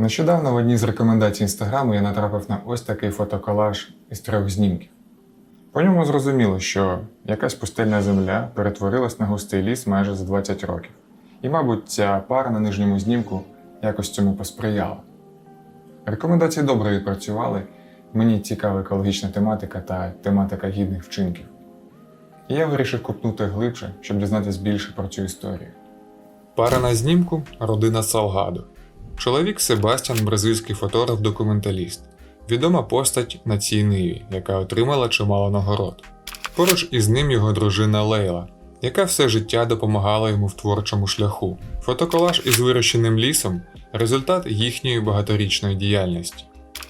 Нещодавно в одній з рекомендацій інстаграму я натрапив на ось такий фотоколаж із трьох знімків. По ньому зрозуміло, що якась пустельна земля перетворилась на густий ліс майже за 20 років. І, мабуть, ця пара на нижньому знімку якось цьому посприяла. Рекомендації добре відпрацювали, мені цікава екологічна тематика та тематика гідних вчинків. І я вирішив копнути глибше, щоб дізнатися більше про цю історію. Пара на знімку родина Салгадо. Чоловік Себастьян бразильський фотограф-документаліст, відома постать на цій ниві, яка отримала чимало нагород. Поруч із ним його дружина Лейла, яка все життя допомагала йому в творчому шляху. Фотоколаж із вирощеним лісом результат їхньої багаторічної діяльності.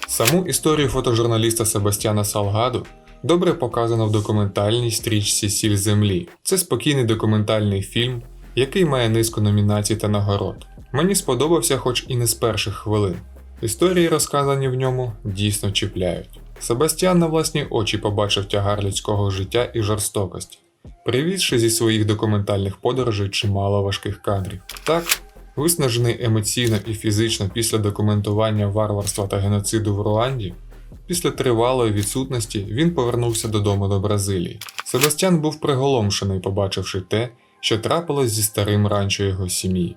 Саму історію фотожурналіста Себастьяна Салгадо добре показано в документальній стрічці Сіль землі. Це спокійний документальний фільм, який має низку номінацій та нагород. Мені сподобався, хоч і не з перших хвилин. Історії, розказані в ньому, дійсно чіпляють. Себастьян на власні очі побачив тягар людського життя і жорстокості, привізши зі своїх документальних подорожей чимало важких кадрів. Так, виснажений емоційно і фізично після документування варварства та геноциду в Руанді, після тривалої відсутності він повернувся додому до Бразилії. Себастьян був приголомшений, побачивши те, що трапилось зі старим ранчо його сім'ї.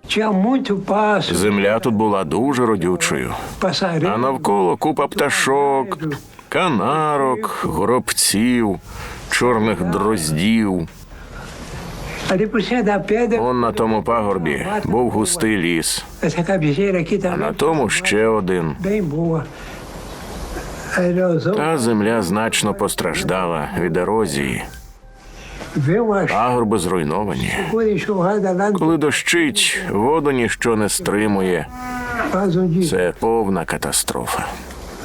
Земля тут була дуже родючою, а навколо купа пташок, канарок, горобців, чорних дроздів. Он на тому пагорбі був густий ліс, а на тому ще один. Та земля значно постраждала від ерозії. Пагорби зруйновані. Коли дощить, воду ніщо не стримує. Це повна катастрофа.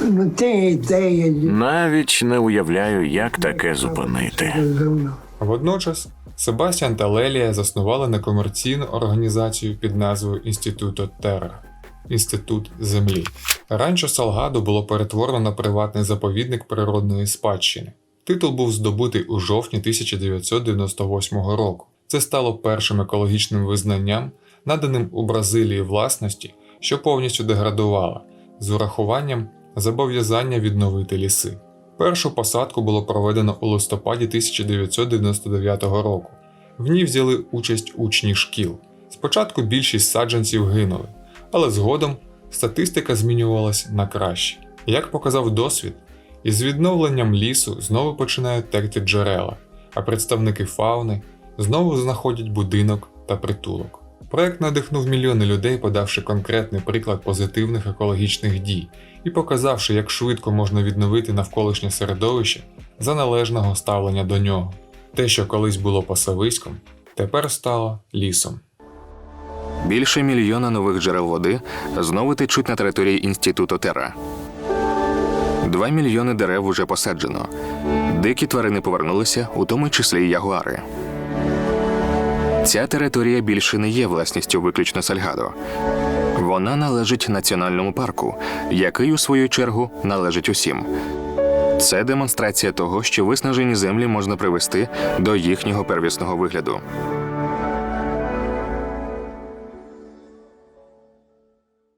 De Навіть не уявляю, як таке зупинити. Водночас Себастьян та Лелія заснували некомерційну організацію під назвою Інституто Терра Інститут Землі. Ранчо Салгадо було перетворено на приватний заповідник природної спадщини. Титул був здобутий у жовтні 1998 року. Це стало першим екологічним визнанням, наданим у Бразилії власності, що повністю деградувала, з урахуванням зобов'язання відновити ліси. Першу посадку було проведено у листопаді 1999 року. В ній взяли участь учні шкіл. Спочатку більшість саджанців гинули, але згодом статистика змінювалася на краще. Як показав досвід, із відновленням лісу знову починають текти джерела, а представники фауни знову знаходять будинок та притулок. Проект надихнув мільйони людей, подавши конкретний приклад позитивних екологічних дій і показавши, як швидко можна відновити навколишнє середовище за належного ставлення до нього. Те, що колись було пасовиськом, тепер стало лісом. Більше мільйона нових джерел води знову течуть на території інституту Терра. Два мільйони дерев уже посаджено. Дикі тварини повернулися, у тому числі й ягуари. Ця територія більше не є власністю виключно Сальгадо. Вона належить національному парку, який, у свою чергу, належить усім. Це демонстрація того, що виснажені землі можна привести до їхнього первісного вигляду.